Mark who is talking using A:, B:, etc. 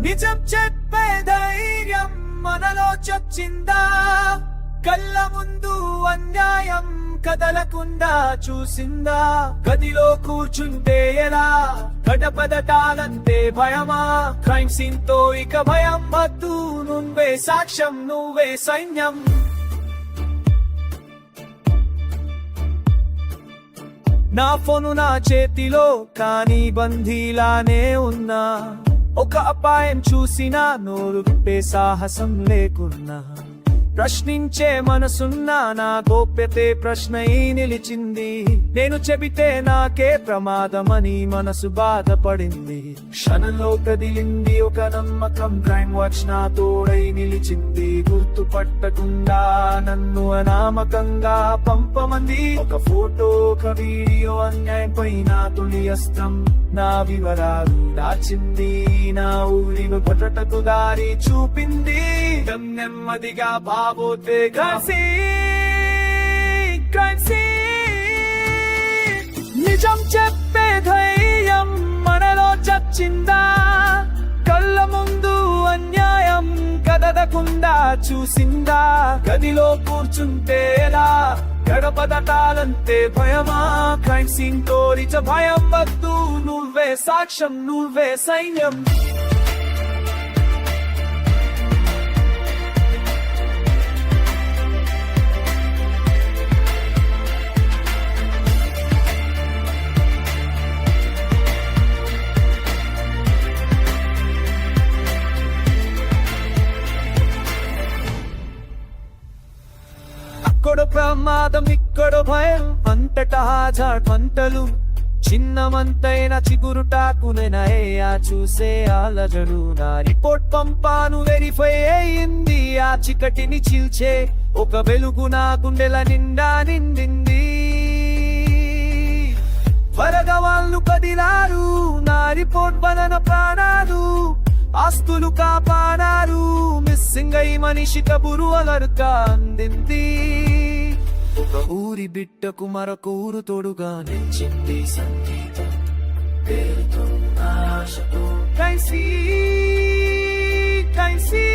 A: నిజం చెప్పే ధైర్యం మనలో చొచ్చిందా? కళ్ళ ముందు అన్యాయం కదలకుండా చూసిందా? గదిలో కూర్చుంటే ఎలా? గడపదటాలంటే భయమా? క్రైమ్ సీన్తో ఇక భయం వద్దు నువ్వే సాక్ష్యం నువ్వే సైన్యం. నా ఫోను నా చేతిలో కానీ బందీలానే ఉన్నా. ఒక అపాయం చూసినా నోరు విప్పే సాహసం లేకున్నా. ప్రశ్నించే మనసున్నా నా గోప్యతే ప్రశ్నై నిలిచింది. నేను చెబితే నాకే ప్రమాదమని మనసు బాధపడింది. క్షణంలో కదిలింది ఒక నమ్మకం. క్రైమ్ వాచ్ నా తోడై నిలిచింది. గుర్తుపట్టకుండా నన్ను అనామకంగా పంపమంది. ఒక ఫోటో ఒక వీడియో అన్యాయం పైన తొలి అస్తం నా వివరాలు దాచింది. నా ఊరి భద్రతకు దారి చూపింది. నెమ్మదిగా బాబోతే కాసి కాసి నిజం చెప్పే ధైర్యం మనలో చచ్చిందా? కళ్ళ ముందు అన్యాయం కదలకుండా చూసిందా? గదిలో కూర్చుంటే ఎలా? గడప దటాలంతే భయమా? క్రైమ్ సీన్ తోరిచ భయం వద్దు నువ్వే సాక్ష్యం నువ్వే సైన్యం. అక్కడ ప్రమాదం ఇక్కడ భయం. అంతటా హాజార్ పంటలు చిన్నమంతైన చిగురుటాకునైనా చూసే అలజడు నా రిపోర్ట్ పంపాను వెరిఫై అయింది ఆ చికటిని చీల్చే ఒక వెలుగు నా గుండెల నిండా నిండింది. త్వరగా వాళ్ళు కదిలారు నా రిపోర్ట్ వలన ప్రాణాలు. ఆస్తులు కాపాడారు మిస్సింగ్ అయి మనిషి కబురు అలర్కా అందింది. ఒక ఊరి బిడ్డకు మరొక ఊరు తోడుగా నిలిచింది సంగీతం. పేరుతో ఆశతో. కైసీ కైసీ.